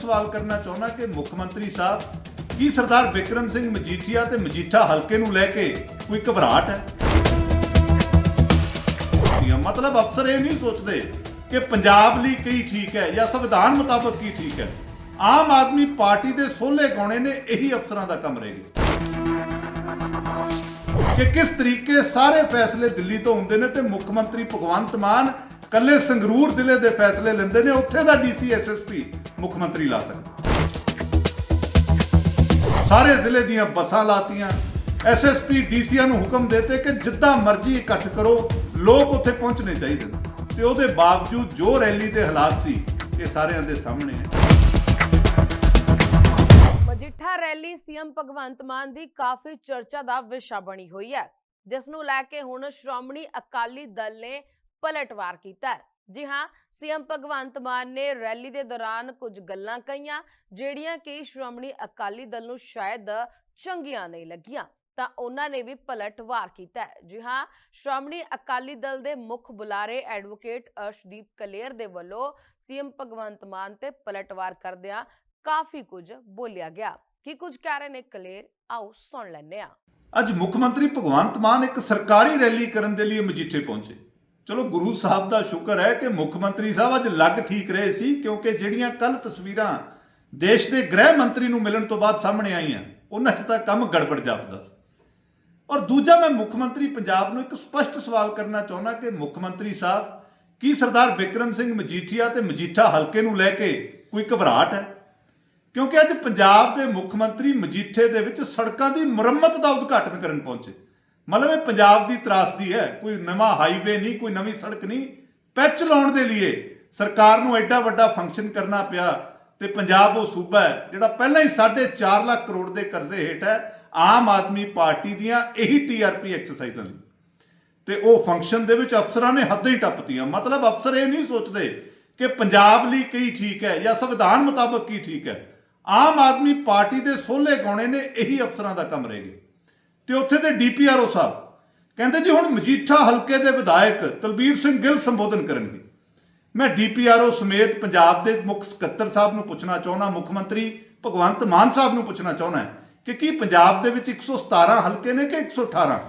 ਸਵਾਲ ਕਰਨਾ ਚਾਹੁੰਦਾ ਕਿ ਮੁੱਖ ਮੰਤਰੀ ਸਾਹਿਬ, ਕੀ ਸਰਦਾਰ ਵਿਕਰਮ ਸਿੰਘ ਮਜੀਠੀਆ ਤੇ ਮਜੀਠਾ ਹਲਕੇ ਨੂੰ ਲੈ ਕੇ ਕੋਈ ਘਬਰਾਹਟ ਹੈ? ਮਤਲਬ ਅਫਸਰ ਇਹ ਨਹੀਂ ਸੋਚਦੇ ਕਿ ਪੰਜਾਬ ਲਈ ਕੀ ਠੀਕ ਹੈ ਜਾਂ ਸੰਵਿਧਾਨ ਮੁਤਾਬਕ ਕੀ ਠੀਕ ਹੈ। ਆਮ ਆਦਮੀ ਪਾਰਟੀ ਦੇ ਸੋਲੇ ਗਾਉਣੇ ਨੇ, ਇਹੀ ਅਫਸਰਾਂ ਦਾ ਕੰਮ ਰਹਿ ਗਿਆ। ਕਿ ਕਿਸ ਤਰੀਕੇ ਸਾਰੇ ਫੈਸਲੇ ਦਿੱਲੀ ਤੋਂ ਹੁੰਦੇ ਨੇ ਤੇ ਮੁੱਖ ਮੰਤਰੀ ਭਗਵੰਤ ਮਾਨ ਕੱਲੇ ਸੰਗਰੂਰ ਜ਼ਿਲ੍ਹੇ ਦੇ ਫੈਸਲੇ ਲੈਂਦੇ ਨੇ, ਉੱਥੇ ਦਾ ਡੀਸੀ ਐਸਐਸਪੀ ਮੁੱਖ ਮੰਤਰੀ ਲਾ ਸਕਦਾ। ਸਾਰੇ ਜ਼ਿਲ੍ਹੇ ਦੀਆਂ ਬੱਸਾਂ ਲਾਤੀਆਂ। ਐਸਐਸਪੀ ਡੀਸੀਆਂ ਨੂੰ ਹੁਕਮ ਦਿੱਤੇ ਕਿ ਜਿੱਦਾਂ ਮਰਜ਼ੀ ਇਕੱਠ ਕਰੋ, ਲੋਕ ਉੱਥੇ ਪਹੁੰਚਣੇ ਚਾਹੀਦੇ ਨੇ। ਤੇ ਉਹਦੇ ਬਾਵਜੂਦ ਜੋ ਰੈਲੀ ਦੇ ਹਾਲਾਤ ਸੀ, ਇਹ ਸਾਰਿਆਂ ਦੇ ਸਾਹਮਣੇ ਹੈ। ਮਜੀਠਾ ਰੈਲੀ ਸੀਐਮ ਭਗਵੰਤ ਮਾਨ ਦੀ ਕਾਫੀ ਚਰਚਾ ਦਾ ਵਿਸ਼ਾ ਬਣੀ ਹੋਈ ਹੈ ਜਿਸ ਨੂੰ ਲੈ ਕੇ ਹੁਣ ਸ਼੍ਰੋਮਣੀ ਅਕਾਲੀ ਦਲ ਨੇ ਪਲਟਵਾਰ ਕੀਤਾ ਹੈ। ਜੀ ਹਾਂ, ਸੀਐਮ ਭਗਵੰਤ ਮਾਨ ਨੇ ਰੈਲੀ ਦੇ ਦੌਰਾਨ ਕੁਝ ਗੱਲਾਂ ਕਹੀਆਂ, ਜਿਹੜੀਆਂ ਕਿ ਸ਼੍ਰੋਮਣੀ ਅਕਾਲੀ ਦਲ ਨੂੰ ਸ਼ਾਇਦ ਚੰਗੀਆਂ ਨਹੀਂ ਲੱਗੀਆਂ। ਤਾਂ ਉਹਨਾਂ ਨੇ ਵੀ ਪਲਟਵਾਰ ਕੀਤਾ ਹੈ। ਜੀ ਹਾਂ, ਸ਼੍ਰੋਮਣੀ ਅਕਾਲੀ ਦਲ ਦੇ ਮੁੱਖ ਬੁਲਾਰੇ ਐਡਵੋਕੇਟ ਅਰਸ਼ਦੀਪ ਕਲੇਰ ਦੇ ਵੱਲੋਂ ਸੀਐਮ ਭਗਵੰਤ ਮਾਨ ਤੇ ਪਲਟਵਾਰ ਕਰਦਿਆਂ ਕਾਫੀ ਕੁਝ ਬੋਲਿਆ ਗਿਆ। ਕੀ ਕੁਝ ਕਹਿ ਰਹੇ ਨੇ ਕਲੇਰ? ਆਓ ਸੁਣ ਲੈਂਦੇ ਹਾਂ। ਅੱਜ ਮੁੱਖ ਮੰਤਰੀ ਭਗਵੰਤ ਮਾਨ ਇੱਕ ਸਰਕਾਰੀ ਰੈਲੀ ਕਰਨ ਦੇ ਲਈ ਮਜੀਠੇ ਪਹੁੰਚੇ। ਚਲੋ ਗੁਰੂ ਸਾਹਿਬ ਦਾ ਸ਼ੁਕਰ ਹੈ ਕਿ ਮੁੱਖ ਮੰਤਰੀ ਸਾਹਿਬ ਅੱਜ ਲੱਗ ਠੀਕ ਰਹੇ ਸੀ, ਕਿਉਂਕਿ ਜਿਹੜੀਆਂ ਕੱਲ ਤਸਵੀਰਾਂ ਦੇਸ਼ ਦੇ ਗ੍ਰਹਿ ਮੰਤਰੀ ਨੂੰ ਮਿਲਣ ਤੋਂ ਬਾਅਦ ਸਾਹਮਣੇ ਆਈਆਂ, ਉਹਨਾਂ 'ਚ ਤਾਂ ਕੰਮ ਗੜਬੜ ਜਾਪਦਾ ਸੀ। ਔਰ ਦੂਜਾ ਮੈਂ ਮੁੱਖ ਮੰਤਰੀ ਪੰਜਾਬ ਨੂੰ ਇੱਕ ਸਪਸ਼ਟ ਸਵਾਲ ਕਰਨਾ ਚਾਹੁੰਦਾ ਕਿ ਮੁੱਖ ਮੰਤਰੀ ਸਾਹਿਬ, ਕੀ ਸਰਦਾਰ ਵਿਕਰਮ ਸਿੰਘ ਮਜੀਠੀਆ ਤੇ ਮਜੀਠਾ ਹਲਕੇ ਨੂੰ ਲੈ ਕੇ ਕੋਈ ਘਬਰਾਹਟ ਹੈ? ਕਿਉਂਕਿ ਅੱਜ ਪੰਜਾਬ ਦੇ ਮੁੱਖ ਮੰਤਰੀ ਮਜੀਠੇ ਦੇ ਵਿੱਚ ਸੜਕਾਂ ਦੀ ਮੁਰੰਮਤ ਦਾ ਉਦਘਾਟਨ ਕਰਨ ਪਹੁੰਚੇ। ਮਤਲਬ ਇਹ ਪੰਜਾਬ ਦੀ ਤਰਾਸਦੀ ਹੈ। ਕੋਈ ਨਵਾਂ ਹਾਈਵੇ ਨਹੀਂ, ਕੋਈ ਨਵੀਂ ਸੜਕ ਨਹੀਂ। ਪੈਚ ਲਾਉਣ ਦੇ ਲਈ ਸਰਕਾਰ ਨੂੰ ਐਡਾ ਵੱਡਾ ਫੰਕਸ਼ਨ ਕਰਨਾ ਪਿਆ ਤੇ ਪੰਜਾਬ ਉਹ ਸੂਬਾ ਹੈ, ਜਿਹੜਾ ਪਹਿਲਾਂ ਹੀ 4.5 ਲੱਖ ਕਰੋੜ ਦੇ ਕਰਜ਼ੇ ਹੇਠ ਹੈ। ਆਮ ਆਦਮੀ ਪਾਰਟੀ ਦੀਆਂ ਇਹੀ ਟੀਆਰਪੀ ਐਕਸਰਸਾਈਜ਼ਾਂ ਲਈ ਤੇ ਉਹ ਫੰਕਸ਼ਨ ਦੇ ਵਿੱਚ ਅਫਸਰਾਂ ਨੇ ਹੱਦਾਂ ਹੀ ਟੱਪਤੀਆਂ। ਮਤਲਬ ਅਫਸਰ ਇਹ ਨਹੀਂ ਸੋਚਦੇ ਕਿ ਪੰਜਾਬ ਲਈ ਕੀ ਠੀਕ ਹੈ ਜਾਂ ਸੰਵਿਧਾਨ ਮੁਤਾਬਕ ਕੀ ਠੀਕ ਹੈ। ਆਮ ਆਦਮੀ ਪਾਰਟੀ ਦੇ ਸੋਲੇ ਗਾਉਣੇ ਨੇ, ਇਹੀ ਅਫਸਰਾਂ ਦਾ ਕੰਮ ਰਹਿ ਗਿਆ। ਤੇ ਉੱਥੇ ਦੇ ਡੀਪੀਆਰਓ ਸਾਹਿਬ ਕਹਿੰਦੇ ਜੀ ਹੁਣ ਮਜੀਠਾ ਹਲਕੇ ਦੇ ਵਿਧਾਇਕ ਤਲਬੀਰ ਸਿੰਘ ਗਿੱਲ ਸੰਬੋਧਨ ਕਰਨਗੇ। ਮੈਂ ਡੀਪੀਆਰਓ ਸਮੇਤ ਪੰਜਾਬ ਦੇ ਮੁੱਖ ਸਕੱਤਰ ਸਾਹਿਬ ਨੂੰ ਪੁੱਛਣਾ ਚਾਹੁੰਦਾ, ਮੁੱਖ ਮੰਤਰੀ ਭਗਵੰਤ ਮਾਨ ਸਾਹਿਬ ਨੂੰ ਪੁੱਛਣਾ ਚਾਹੁੰਦਾ ਕਿ ਕੀ ਪੰਜਾਬ ਦੇ ਵਿੱਚ 117 ਹਲਕੇ ਨੇ ਕਿ 118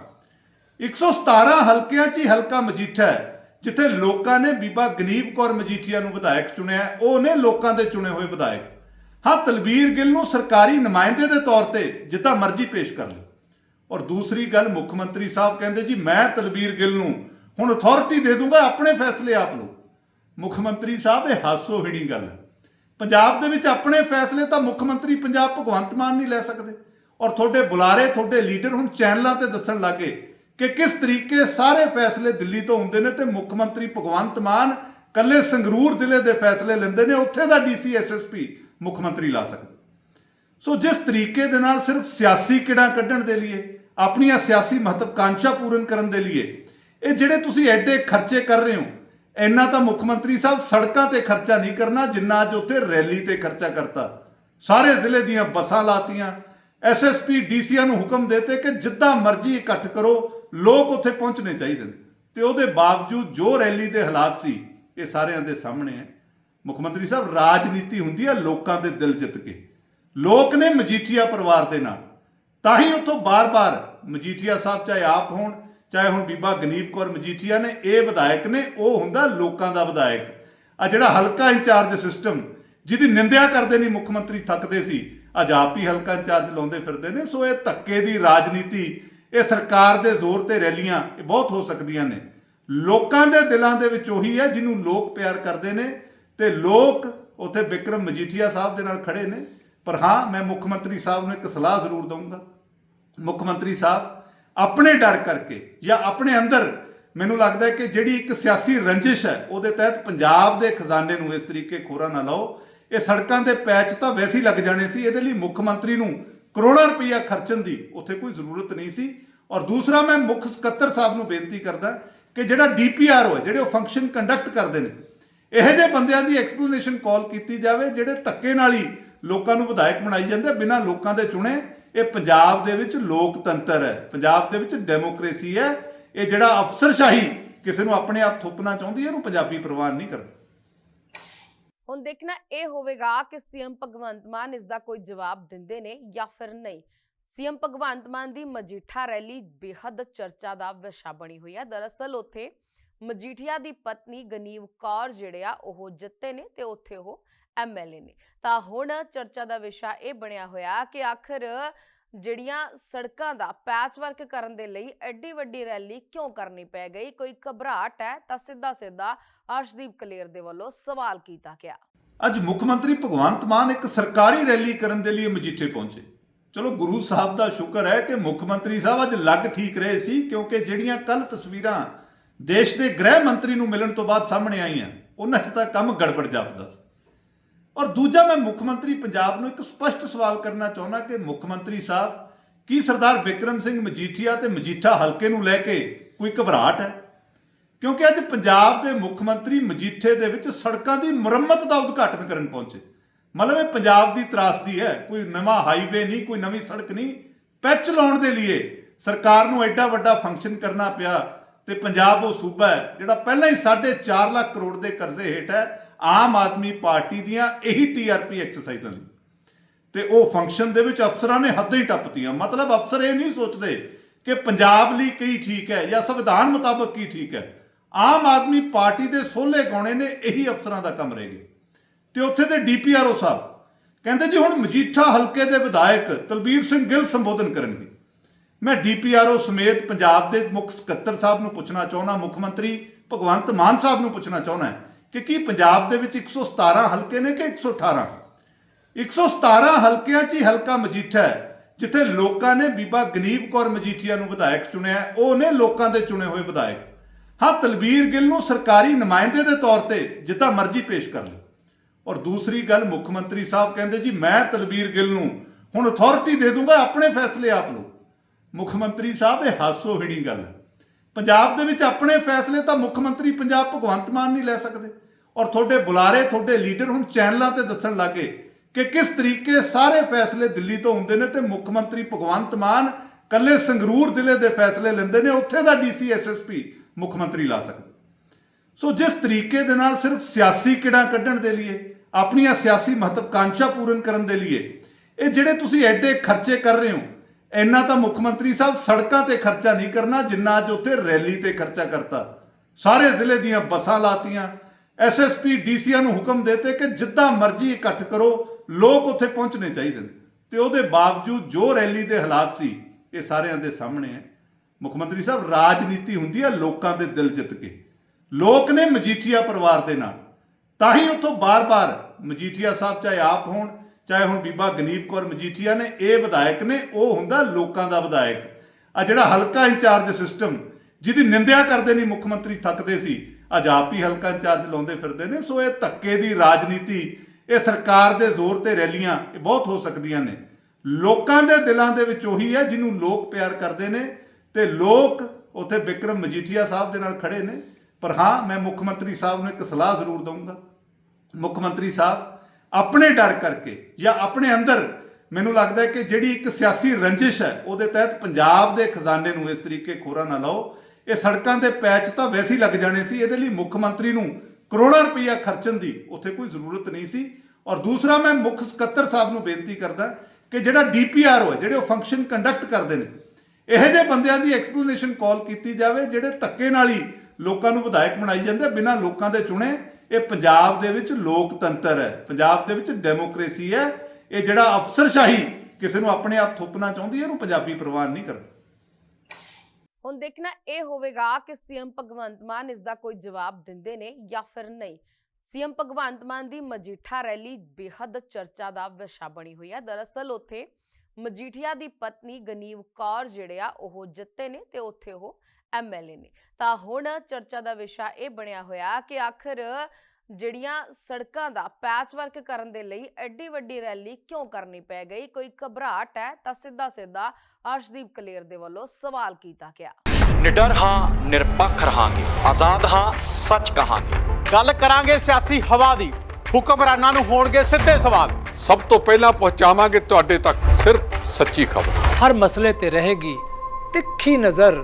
117 ਹਲਕਿਆਂ 'ਚ ਹੀ ਹਲਕਾ ਮਜੀਠਾ ਹੈ, ਜਿੱਥੇ ਲੋਕਾਂ ਨੇ ਬੀਬਾ ਗਨੀਵ ਕੌਰ ਮਜੀਠੀਆ ਨੂੰ ਵਿਧਾਇਕ ਚੁਣਿਆ, ਉਹ ਨੇ ਲੋਕਾਂ ਦੇ ਚੁਣੇ ਹੋਏ ਵਿਧਾਇਕ। ਹਾਂ, ਤਲਬੀਰ ਗਿੱਲ ਨੂੰ ਸਰਕਾਰੀ ਨੁਮਾਇੰਦੇ ਦੇ ਤੌਰ ਤੇ ਜਿੱਦਾਂ ਮਰਜ਼ੀ ਪੇਸ਼ ਕਰ ਲਓ। ਔਰ ਦੂਸਰੀ ਗੱਲ ਮੁੱਖ ਮੰਤਰੀ ਸਾਹਿਬ ਕਹਿੰਦੇ ਜੀ, ਮੈਂ ਤਲਬੀਰ ਗਿੱਲ ਨੂੰ ਹੁਣ ਅਥਾਰਟੀ ਦੇ ਦੂੰਗਾ ਆਪਣੇ ਫੈਸਲੇ ਆਪ ਲਓ ਮੁੱਖ ਮੰਤਰੀ ਸਾਹਿਬ, ਇਹ ਹਾਸੋਹੀਣੀ ਗੱਲ ਹੈ। ਪੰਜਾਬ ਦੇ ਵਿੱਚ ਆਪਣੇ ਫੈਸਲੇ ਤਾਂ ਮੁੱਖ ਮੰਤਰੀ ਪੰਜਾਬ ਭਗਵੰਤ ਮਾਨ ਨਹੀਂ ਲੈ ਸਕਦੇ। ਔਰ ਤੁਹਾਡੇ ਬੁਲਾਰੇ, ਤੁਹਾਡੇ ਲੀਡਰ ਹੁਣ ਚੈਨਲਾਂ ਤੇ ਦੱਸਣ ਲੱਗੇ ਕਿ ਕਿਸ ਤਰੀਕੇ ਸਾਰੇ ਫੈਸਲੇ ਦਿੱਲੀ ਤੋਂ ਹੁੰਦੇ ਨੇ ਤੇ ਮੁੱਖ ਮੰਤਰੀ ਭਗਵੰਤ ਮਾਨ ਕੱਲੇ ਸੰਗਰੂਰ ਜ਼ਿਲ੍ਹੇ ਦੇ ਫੈਸਲੇ ਲੈਂਦੇ ਨੇ, ਉੱਥੇ ਦਾ ਡੀਸੀ ਐਸਐਸਪੀ ਮੁੱਖ ਮੰਤਰੀ ਲਾ ਸਕਦੇ। ਸੋ ਜਿਸ ਤਰੀਕੇ ਦੇ ਨਾਲ ਸਿਰਫ ਸਿਆਸੀ ਕਿੜਾ ਕੱਢਣ ਦੇ ਲਈ ਆਪਣੀਆਂ ਸਿਆਸੀ ਮਹੱਤਵਕਾਂਸ਼ਾ ਪੂਰਨ ਕਰਨ ਦੇ ਲਈ ਇਹ ਜਿਹੜੇ ਤੁਸੀਂ ਐਡੇ ਖਰਚੇ ਕਰ ਰਹੇ ਹੋ, ਇੰਨਾ ਤਾਂ ਮੁੱਖ ਮੰਤਰੀ ਸਾਹਿਬ ਸੜਕਾਂ ਤੇ ਖਰਚਾ ਨਹੀਂ ਕਰਨਾ ਜਿੰਨਾ ਅੱਜ ਉੱਥੇ ਰੈਲੀ ਤੇ ਖਰਚਾ ਕਰਤਾ। ਸਾਰੇ ਜ਼ਿਲ੍ਹੇ ਦੀਆਂ ਬੱਸਾਂ ਲਾਤੀਆਂ। ਐਸਐਸਪੀ ਡੀਸੀਆਂ ਨੂੰ ਹੁਕਮ ਦਿੱਤੇ ਕਿ ਜਿੱਦਾਂ ਮਰਜ਼ੀ ਇਕੱਠ ਕਰੋ, ਲੋਕ ਉੱਥੇ ਪਹੁੰਚਣੇ ਚਾਹੀਦੇ ਨੇ। ਤੇ ਉਹਦੇ ਬਾਵਜੂਦ ਜੋ ਰੈਲੀ ਦੇ ਹਾਲਾਤ ਸੀ, ਇਹ ਸਾਰਿਆਂ ਦੇ ਸਾਹਮਣੇ ਹੈ। ਮੁੱਖ ਮੰਤਰੀ ਸਾਹਿਬ, ਰਾਜਨੀਤੀ ਹੁੰਦੀ ਹੈ ਲੋਕਾਂ ਦੇ ਦਿਲ ਜਿੱਤ ਕੇ। ਲੋਕ ਨੇ ਮਜੀਠੀਆ ਪਰਿਵਾਰ ਦੇ ਨਾਲ। ਤਾਂ ਹੀ ਉੱਥੋਂ ਬਾਰ-ਬਾਰ ਮਜੀਠੀਆ ਸਾਹਿਬ ਚਾਹੇ ਆਪ ਹੋਣ, ਚਾਹੇ ਹੁਣ ਬੀਬਾ ਗਨੀਪ ਕੌਰ ਮਜੀਠੀਆ ਨੇ, ਇਹ ਵਿਧਾਇਕ ਨੇ, ਉਹ ਹੁੰਦਾ ਲੋਕਾਂ ਦਾ ਵਿਧਾਇਕ। ਆ ਜਿਹੜਾ ਹਲਕਾ ਇੰਚਾਰਜ ਸਿਸਟਮ, ਜਿਹਦੀ ਨਿੰਦਿਆ ਕਰਦੇ ਨਹੀਂ ਮੁੱਖ ਮੰਤਰੀ ਥੱਕਦੇ ਸੀ, ਅੱਜ ਆਪ ਹੀ ਹਲਕਾ ਇੰਚਾਰਜ ਲਾਉਂਦੇ ਫਿਰਦੇ ਨੇ, ਸੋ ਇਹ ਧੱਕੇ ਦੀ ਰਾਜਨੀਤੀ, ਇਹ ਸਰਕਾਰ ਦੇ ਜ਼ੋਰ ਤੇ ਰੈਲੀਆਂ, ਇਹ ਬਹੁਤ ਹੋ ਸਕਦੀਆਂ ਨੇ। ਲੋਕਾਂ ਦੇ ਦਿਲਾਂ ਦੇ ਵਿੱਚ ਉਹੀ ਹੈ ਜਿਹਨੂੰ ਲੋਕ ਪਿਆਰ ਕਰਦੇ ਨੇ ਤੇ ਲੋਕ ਉੱਥੇ ਵਿਕਰਮ ਮਜੀਠੀਆ ਸਾਹਿਬ ਦੇ ਨਾਲ ਖੜੇ ਨੇ। ਪਰ ਹਾਂ, ਮੈਂ ਮੁੱਖ ਮੰਤਰੀ ਸਾਹਿਬ ਨੂੰ ਇੱਕ ਸਲਾਹ ਜ਼ਰੂਰ ਦਊਂਗਾ। ਮੁੱਖ ਮੰਤਰੀ ਸਾਹਿਬ, ਆਪਣੇ ਡਰ ਕਰਕੇ ਜਾਂ ਆਪਣੇ ਅੰਦਰ, ਮੈਨੂੰ ਲੱਗਦਾ ਹੈ ਕਿ ਜਿਹੜੀ ਇੱਕ ਸਿਆਸੀ ਰੰਜਿਸ਼ ਹੈ, ਉਹਦੇ ਤਹਿਤ ਪੰਜਾਬ ਦੇ ਖਜ਼ਾਨੇ ਨੂੰ ਇਸ ਤਰੀਕੇ ਖੋਰਾ ਨਾ ਲਾਓ। ਇਹ ਸੜਕਾਂ ਦੇ ਪੈਚ ਤਾਂ ਵੈਸੇ ਹੀ ਲੱਗ ਜਾਣੇ ਸੀ, ਇਹਦੇ ਲਈ ਮੁੱਖ ਮੰਤਰੀ ਨੂੰ ਕਰੋੜਾਂ ਰੁਪਈਆ ਖਰਚਣ ਦੀ ਉੱਥੇ ਕੋਈ ਜ਼ਰੂਰਤ ਨਹੀਂ ਸੀ। ਔਰ ਦੂਸਰਾ, ਮੈਂ ਮੁੱਖ ਸਕੱਤਰ ਸਾਹਿਬ ਨੂੰ ਬੇਨਤੀ ਕਰਦਾ ਕਿ ਜਿਹੜਾ ਡੀਪੀਆਰਓ ਹੈ, ਜਿਹੜੇ ਉਹ ਫੰਕਸ਼ਨ ਕੰਡਕਟ ਕਰਦੇ ਨੇ, ਇਹੋ ਜਿਹੇ ਬੰਦਿਆਂ ਦੀ ਐਕਸਪਲੇਨੇਸ਼ਨ ਕਾਲ ਕੀਤੀ ਜਾਵੇ, ਜਿਹੜੇ ਧੱਕੇ ਨਾਲ ਹੀ ਲੋਕਾਂ ਨੂੰ ਵਿਧਾਇਕ ਬਣਾਈ ਜਾਂਦੇ ਬਿਨਾਂ ਲੋਕਾਂ ਦੇ ਚੁਣੇ। ਇਹ ਪੰਜਾਬ ਦੇ ਵਿੱਚ ਲੋਕਤੰਤਰ ਹੈ। ਪੰਜਾਬ ਦੇ ਵਿੱਚ ਡੈਮੋਕ੍ਰੇਸੀ ਹੈ। ਇਹ ਜਿਹੜਾ ਅਫਸਰਸ਼ਾਹੀ ਕਿਸੇ ਨੂੰ ਆਪਣੇ ਆਪ ਥੋਪਣਾ ਚਾਹੁੰਦੀ ਹੈ, ਇਹਨੂੰ ਪੰਜਾਬੀ ਪ੍ਰਵਾਨ ਨਹੀਂ ਕਰਦੇ। ਹੁਣ ਦੇਖਣਾ ਇਹ ਹੋਵੇਗਾ ਕਿ ਸੀਐਮ ਭਗਵੰਤ ਮਾਨ ਇਸ ਦਾ ਕੋਈ ਜਵਾਬ ਦਿੰਦੇ ਨੇ ਜਾਂ ਫਿਰ ਨਹੀਂ। ਸੀਐਮ ਭਗਵੰਤ ਮਾਨ ਦੀ ਮਜੀਠਾ ਰੈਲੀ ਬੇਹੱਦ ਚਰਚਾ ਦਾ ਵਿਸ਼ਾ ਬਣੀ ਹੋਈ ਹੈ। ਦਰਅਸਲ ਉੱਥੇ ਮਜੀਠੀਆ ਦੀ ਪਤਨੀ ਗਨੀਵ ਕੌਰ ਜਿਹੜੇ ਆ, ਉਹ ਜਿੱਤੇ ਨੇ ਤੇ ਉੱਥੇ ਉਹ ਐਮਐਲਏ ਨੇ। ਤਾਂ ਹੁਣ ਚਰਚਾ ਦਾ ਵਿਸ਼ਾ ਇਹ ਬਣਿਆ ਹੋਇਆ ਕਿ ਆਖਰ ਜਿਹੜੀਆਂ ਸੜਕਾਂ ਦਾ ਪੈਚ ਕਰਨ ਦੇ ਲਈ ਐਡੀ ਵੱਡੀ ਰੈਲੀ ਕਿਉਂ ਕਰਨੀ ਪੈ ਗਈ? ਕੋਈ ਘਬਰਾਹਟ ਹੈ? ਤਾਂ ਸਿੱਧਾ ਸਿੱਧਾ ਅਰਸ਼ਦੀਪ ਕਲੇਰ ਦੇ ਵੱਲੋਂ ਸਵਾਲ ਕੀਤਾ ਗਿਆ। ਅੱਜ ਮੁੱਖ ਮੰਤਰੀ ਭਗਵੰਤ ਮਾਨ ਇੱਕ ਸਰਕਾਰੀ ਰੈਲੀ ਕਰਨ ਦੇ ਲਈ ਮਜੀਠੇ ਪਹੁੰਚੇ। ਚਲੋ ਗੁਰੂ ਸਾਹਿਬ ਦਾ ਸ਼ੁਕਰ ਹੈ ਕਿ ਮੁੱਖ ਮੰਤਰੀ ਸਾਹਿਬ ਅੱਜ ਲੱਗ ਠੀਕ ਰਹੇ ਸੀ, ਕਿਉਂਕਿ ਜਿਹੜੀਆਂ ਕੱਲ ਤਸਵੀਰਾਂ ਦੇਸ਼ ਦੇ ਗ੍ਰਹਿ ਮੰਤਰੀ ਨੂੰ ਮਿਲਣ ਤੋਂ ਬਾਅਦ ਸਾਹਮਣੇ ਆਈਆਂ, ਉਹਨਾਂ 'ਚ ਤਾਂ ਕੰਮ ਗੜਬੜ ਜਾਪਦਾ ਸੀ। ਔਰ ਦੂਜਾ ਮੈਂ ਮੁੱਖ ਮੰਤਰੀ ਪੰਜਾਬ ਨੂੰ ਇੱਕ ਸਪਸ਼ਟ ਸਵਾਲ ਕਰਨਾ ਚਾਹੁੰਦਾ ਕਿ ਮੁੱਖ ਮੰਤਰੀ ਸਾਹਿਬ, ਕੀ ਸਰਦਾਰ ਬਿਕਰਮ ਸਿੰਘ ਮਜੀਠੀਆ ਤੇ ਮਜੀਠਾ ਹਲਕੇ ਨੂੰ ਲੈ ਕੇ ਕੋਈ ਘਬਰਾਹਟ ਹੈ? ਕਿਉਂਕਿ ਅੱਜ ਪੰਜਾਬ ਦੇ ਮੁੱਖ ਮੰਤਰੀ ਮਜੀਠੇ ਦੇ ਵਿੱਚ ਸੜਕਾਂ ਦੀ ਮੁਰੰਮਤ ਦਾ ਉਦਘਾਟਨ ਕਰਨ ਪਹੁੰਚੇ। ਮਤਲਬ ਇਹ ਪੰਜਾਬ ਦੀ ਤਰਾਸਦੀ ਹੈ, ਕੋਈ ਨਵਾਂ ਹਾਈਵੇ ਨਹੀਂ, ਕੋਈ ਨਵੀਂ ਸੜਕ ਨਹੀਂ। ਪੈਚ ਲਾਉਣ ਦੇ ਲਈ ਸਰਕਾਰ ਨੂੰ ਐਡਾ ਵੱਡਾ ਫੰਕਸ਼ਨ ਕਰਨਾ ਪਿਆ ਤੇ ਪੰਜਾਬ ਉਹ ਸੂਬਾ ਹੈ ਜਿਹੜਾ ਪਹਿਲਾਂ ਹੀ 4.5 ਲੱਖ ਕਰੋੜ ਦੇ ਕਰਜ਼ੇ ਹੇਠ ਹੈ। ਆਮ ਆਦਮੀ ਪਾਰਟੀ ਦੀਆਂ ਇਹੀ ਟੀਆਰਪੀ ਐਕਸਰਸਾਈਜ਼ਾਂ ਲਈ ਤੇ ਉਹ ਫੰਕਸ਼ਨ ਦੇ ਵਿੱਚ ਅਫਸਰਾਂ ਨੇ ਹੱਦਾਂ ਹੀ ਟੱਪਤੀਆਂ। ਮਤਲਬ ਅਫਸਰ ਇਹ ਨਹੀਂ ਸੋਚਦੇ ਕਿ ਪੰਜਾਬ ਲਈ ਕੀ ਠੀਕ ਹੈ ਜਾਂ ਸੰਵਿਧਾਨ ਮੁਤਾਬਕ ਕੀ ਠੀਕ ਹੈ। ਆਮ ਆਦਮੀ ਪਾਰਟੀ ਦੇ ਸੋਲੇ ਗਾਉਣੇ ਨੇ, ਇਹੀ ਅਫਸਰਾਂ ਦਾ ਕੰਮ ਰਹਿ ਗਿਆ। ਤੇ ਉੱਥੇ ਦੇ ਡੀਪੀਆਰਓ ਸਾਹਿਬ ਕਹਿੰਦੇ ਜੀ, ਹੁਣ ਮਜੀਠਾ ਹਲਕੇ ਦੇ ਵਿਧਾਇਕ ਤਲਬੀਰ ਸਿੰਘ ਗਿੱਲ ਸੰਬੋਧਨ ਕਰਨਗੇ। ਮੈਂ ਡੀਪੀਆਰਓ ਸਮੇਤ ਪੰਜਾਬ ਦੇ ਮੁੱਖ ਸਕੱਤਰ ਸਾਹਿਬ ਨੂੰ ਪੁੱਛਣਾ ਚਾਹੁੰਦਾ, ਮੁੱਖ ਮੰਤਰੀ ਭਗਵੰਤ ਮਾਨ ਸਾਹਿਬ ਨੂੰ ਪੁੱਛਣਾ ਚਾਹੁੰਦਾ। ਕਿ ਕੀ ਪੰਜਾਬ ਦੇ ਵਿੱਚ 117 ਹਲਕੇ ਨੇ ਕਿ 118 117 ਹਲਕਿਆਂ 'ਚ ਹੀ ਹਲਕਾ ਮਜੀਠਾ ਹੈ ਜਿੱਥੇ ਲੋਕਾਂ ਨੇ ਬੀਬਾ ਗਨੀਵ ਕੌਰ ਮਜੀਠੀਆ ਨੂੰ ਵਿਧਾਇਕ ਚੁਣਿਆ ਹੈ, ਉਹ ਨੇ ਲੋਕਾਂ ਦੇ ਚੁਣੇ ਹੋਏ ਵਿਧਾਇਕ। ਹਾਂ ਤਲਬੀਰ ਗਿੱਲ ਨੂੰ ਸਰਕਾਰੀ ਨੁਮਾਇੰਦੇ ਦੇ ਤੌਰ ਤੇ ਜਿੱਦਾਂ ਮਰਜ਼ੀ ਪੇਸ਼ ਕਰ ਲਓ। ਔਰ ਦੂਸਰੀ ਗੱਲ ਮੁੱਖ ਮੰਤਰੀ ਸਾਹਿਬ ਕਹਿੰਦੇ ਜੀ ਮੈਂ ਤਲਬੀਰ ਗਿੱਲ ਨੂੰ ਹੁਣ ਅਥਾਰਟੀ ਦੇ ਦੂੰਗਾ ਆਪਣੇ ਫੈਸਲੇ ਆਪ ਲਓ। ਮੁੱਖ ਮੰਤਰੀ ਸਾਹਿਬ ਇਹ ਹਾਸੋਹੀਣੀ ਗੱਲ ਹੈ। ਪੰਜਾਬ ਦੇ ਵਿੱਚ ਆਪਣੇ ਫੈਸਲੇ ਤਾਂ ਮੁੱਖ ਮੰਤਰੀ ਪੰਜਾਬ ਭਗਵੰਤ ਮਾਨ ਨਹੀਂ ਲੈ ਸਕਦੇ। ਔਰ ਤੁਹਾਡੇ ਬੁਲਾਰੇ, ਤੁਹਾਡੇ ਲੀਡਰ ਹੁਣ ਚੈਨਲਾਂ ਤੇ ਦੱਸਣ ਲੱਗੇ ਕਿ ਕਿਸ ਤਰੀਕੇ ਸਾਰੇ ਫੈਸਲੇ ਦਿੱਲੀ ਤੋਂ ਹੁੰਦੇ ਨੇ ਤੇ ਮੁੱਖ ਮੰਤਰੀ ਭਗਵੰਤ ਮਾਨ ਕੱਲੇ ਸੰਗਰੂਰ ਜ਼ਿਲ੍ਹੇ ਦੇ ਫੈਸਲੇ ਲੈਂਦੇ ਨੇ, ਉੱਥੇ ਦਾ ਡੀਸੀ ਐਸਐਸਪੀ ਮੁੱਖ ਮੰਤਰੀ ਲਾ ਸਕਦੇ। ਸੋ ਜਿਸ ਤਰੀਕੇ ਦੇ ਨਾਲ ਸਿਰਫ ਸਿਆਸੀ ਕਿੜਾ ਕੱਢਣ ਦੇ ਲਈ ਆਪਣੀਆਂ ਸਿਆਸੀ ਮਹੱਤਵਕਾਂਸ਼ਾ ਪੂਰਨ ਕਰਨ ਦੇ ਲਈ ਇਹ ਜਿਹੜੇ ਤੁਸੀਂ ਐਡੇ ਖਰਚੇ ਕਰ ਰਹੇ ਹੋ ਇੰਨਾ ਤਾਂ ਮੁੱਖ ਮੰਤਰੀ ਸਾਹਿਬ ਸੜਕਾਂ ਤੇ ਖਰਚਾ ਨਹੀਂ ਕਰਨਾ ਜਿੰਨਾ ਅੱਜ ਉੱਥੇ ਰੈਲੀ ਤੇ ਖਰਚਾ ਕਰਤਾ। ਸਾਰੇ ਜ਼ਿਲ੍ਹੇ ਦੀਆਂ ਬੱਸਾਂ ਲਾਤੀਆਂ। ਐਸਐਸਪੀ ਡੀਸੀਆਂ ਨੂੰ ਹੁਕਮ ਦਿੱਤੇ ਕਿ ਜਿੱਦਾਂ ਮਰਜ਼ੀ ਇਕੱਠ ਕਰੋ, ਲੋਕ ਉੱਥੇ ਪਹੁੰਚਣੇ ਚਾਹੀਦੇ ਨੇ। ਤੇ ਉਹਦੇ ਬਾਵਜੂਦ ਜੋ ਰੈਲੀ ਦੇ ਹਾਲਾਤ ਸੀ, ਇਹ ਸਾਰਿਆਂ ਦੇ ਸਾਹਮਣੇ ਹੈ। ਮੁੱਖ ਮੰਤਰੀ ਸਾਹਿਬ, ਰਾਜਨੀਤੀ ਹੁੰਦੀ ਹੈ ਲੋਕਾਂ ਦੇ ਦਿਲ ਜਿੱਤ ਕੇ। ਲੋਕ ਨੇ ਮਜੀਠੀਆ ਪਰਿਵਾਰ ਦੇ ਨਾਲ। ਤਾਂ ਹੀ ਉੱਥੋਂ ਬਾਰ-ਬਾਰ ਮਜੀਠੀਆ ਸਾਹਿਬ ਚਾਹੇ ਆਪ ਹੋਣ ਚਾਹੇ ਹੁਣ ਬੀਬਾ ਗਨੀਪ ਕੌਰ ਮਜੀਠੀਆ ਨੇ, ਇਹ ਵਿਧਾਇਕ ਨੇ, ਉਹ ਹੁੰਦਾ ਲੋਕਾਂ ਦਾ ਵਿਧਾਇਕ। ਆ ਜਿਹੜਾ ਹਲਕਾ ਇੰਚਾਰਜ ਸਿਸਟਮ, ਜਿਹਦੀ ਨਿੰਦਿਆ ਕਰਦੇ ਨਹੀਂ ਮੁੱਖ ਮੰਤਰੀ, ਥੱਕਦੇ ਸੀ, ਅੱਜ ਆਪ ਹੀ ਹਲਕਾ ਇੰਚਾਰਜ ਲਾਉਂਦੇ ਫਿਰਦੇ ਨੇ, ਸੋ ਇਹ ਧੱਕੇ ਦੀ ਰਾਜਨੀਤੀ, ਇਹ ਸਰਕਾਰ ਦੇ ਜ਼ੋਰ ਤੇ ਰੈਲੀਆਂ, ਇਹ ਬਹੁਤ ਹੋ ਸਕਦੀਆਂ ਨੇ। ਲੋਕਾਂ ਦੇ ਦਿਲਾਂ ਦੇ ਵਿੱਚ ਉਹੀ ਹੈ ਜਿਹਨੂੰ ਲੋਕ ਪਿਆਰ ਕਰਦੇ ਨੇ ਤੇ ਲੋਕ ਉੱਥੇ ਵਿਕਰਮ ਮਜੀਠੀਆ ਸਾਹਿਬ ਦੇ ਨਾਲ ਖੜੇ ਨੇ। ਪਰ ਹਾਂ, ਮੈਂ ਮੁੱਖ ਮੰਤਰੀ ਸਾਹਿਬ ਨੂੰ ਇੱਕ ਸਲਾਹ ਜ਼ਰੂਰ ਦਊਂਗਾ। ਮੁੱਖ ਮੰਤਰੀ ਸਾਹਿਬ ਆਪਣੇ ਡਰ ਕਰਕੇ ਜਾਂ ਆਪਣੇ ਅੰਦਰ, ਮੈਨੂੰ ਲੱਗਦਾ ਹੈ ਕਿ ਜਿਹੜੀ ਇੱਕ ਸਿਆਸੀ ਰੰਜਿਸ਼ ਹੈ, ਉਹਦੇ ਤਹਿਤ ਪੰਜਾਬ ਦੇ ਖਜ਼ਾਨੇ ਨੂੰ ਇਸ ਤਰੀਕੇ ਖੋਰਾ ਨਾ ਲਾਓ। ਇਹ ਸੜਕਾਂ ਦੇ ਪੈਚ ਤਾਂ ਵੈਸੇ ਹੀ ਲੱਗ ਜਾਣੇ ਸੀ, ਇਹਦੇ ਲਈ ਮੁੱਖ ਮੰਤਰੀ ਨੂੰ ਕਰੋੜਾਂ ਰੁਪਈਆ ਖਰਚਣ ਦੀ ਉੱਥੇ ਕੋਈ ਜ਼ਰੂਰਤ ਨਹੀਂ ਸੀ। ਔਰ ਦੂਸਰਾ, ਮੈਂ ਮੁੱਖ ਸਕੱਤਰ ਸਾਹਿਬ ਨੂੰ ਬੇਨਤੀ ਕਰਦਾ ਕਿ ਜਿਹੜਾ ਡੀਪੀਆਰਓ ਹੈ, ਜਿਹੜੇ ਉਹ ਫੰਕਸ਼ਨ ਕੰਡਕਟ ਕਰਦੇ ਨੇ, ਇਹੋ ਜਿਹੇ ਬੰਦਿਆਂ ਦੀ ਐਕਸਪਲੇਨੇਸ਼ਨ ਕਾਲ ਕੀਤੀ ਜਾਵੇ, ਜਿਹੜੇ ਧੱਕੇ ਨਾਲ ਹੀ ਲੋਕਾਂ ਨੂੰ ਵਿਧਾਇਕ ਬਣਾਈ ਜਾਂਦੇ ਬਿਨਾਂ ਲੋਕਾਂ ਦੇ ਚੁਣੇ। ਇਹ ਪੰਜਾਬ ਦੇ ਵਿੱਚ ਲੋਕਤੰਤਰ ਹੈ। ਪੰਜਾਬ ਦੇ ਵਿੱਚ ਡੈਮੋਕ੍ਰੇਸੀ ਹੈ। ਇਹ ਜਿਹੜਾ ਅਫਸਰਸ਼ਾਹੀ ਕਿਸੇ ਨੂੰ ਆਪਣੇ ਆਪ ਥੋਪਣਾ ਚਾਹੁੰਦੀ ਹੈ, ਇਹਨੂੰ ਪੰਜਾਬੀ ਪ੍ਰਵਾਨ ਨਹੀਂ ਕਰਦੇ। ਹੁਣ ਦੇਖਣਾ ਇਹ ਹੋਵੇਗਾ ਕਿ ਸੀਐਮ ਭਗਵੰਤ ਮਾਨ ਇਸ ਦਾ ਕੋਈ ਜਵਾਬ ਦਿੰਦੇ ਨੇ ਜਾਂ ਫਿਰ ਨਹੀਂ। ਸੀਐਮ ਭਗਵੰਤ ਮਾਨ ਦੀ ਮਜੀਠਾ ਰੈਲੀ ਬੇਹੱਦ ਚਰਚਾ ਦਾ ਵਿਸ਼ਾ ਬਣੀ ਹੋਈ ਹੈ। ਦਰਅਸਲ ਉੱਥੇ ਮਜੀਠੀਆ ਦੀ ਪਤਨੀ ਗਨੀਵ ਕੌਰ ਜਿਹੜੇ ਆ, ਉਹ ਜਿੱਤੇ ਨੇ ਤੇ ਉੱਥੇ ਉਹ ਐਮਐਲਏ ਨੇ। ਤਾਂ ਹੁਣ ਚਰਚਾ ਦਾ ਵਿਸ਼ਾ ਇਹ ਬਣਿਆ ਹੋਇਆ ਕਿ ਆਖਰ ਜਿਹੜੀਆਂ ਸੜਕਾਂ ਦਾ ਪੈਚ ਵਰਕ ਕਰਨ ਦੇ ਲਈ ਐਡੀ ਵੱਡੀ ਰੈਲੀ ਕਿਉਂ ਕਰਨੀ ਪੈ ਗਈ? ਕੋਈ ਘਬਰਾਹਟ ਹੈ? ਤਾਂ ਸਿੱਧਾ ਸਿੱਧਾ ਅਰਸ਼ਦੀਪ ਕਲੇਰ ਦੇ ਵੱਲੋਂ ਸਵਾਲ ਕੀਤਾ ਗਿਆ। ਨਿਡਰ ਹਾਂ ਨਿਰਪੱਖ ਰਹਾਂਗੇ। ਆਜ਼ਾਦ ਹਾਂ ਸੱਚ ਕਹਾਂਗੇ। ਗੱਲ ਕਰਾਂਗੇ ਸਿਆਸੀ ਹਵਾ ਦੀ। ਹੁਕਮਰਾਨਾਂ ਨੂੰ ਹੋਣਗੇ ਸਿੱਧੇ ਸਵਾਲ। ਸਭ ਤੋਂ ਪਹਿਲਾਂ ਪਹੁੰਚਾਵਾਂਗੇ ਤੁਹਾਡੇ ਤੱਕ ਸਿਰਫ ਸੱਚੀ ਖਬਰ। ਹਰ ਮਸਲੇ ਤੇ ਰਹੇਗੀ ਤਿੱਖੀ ਨਜ਼ਰ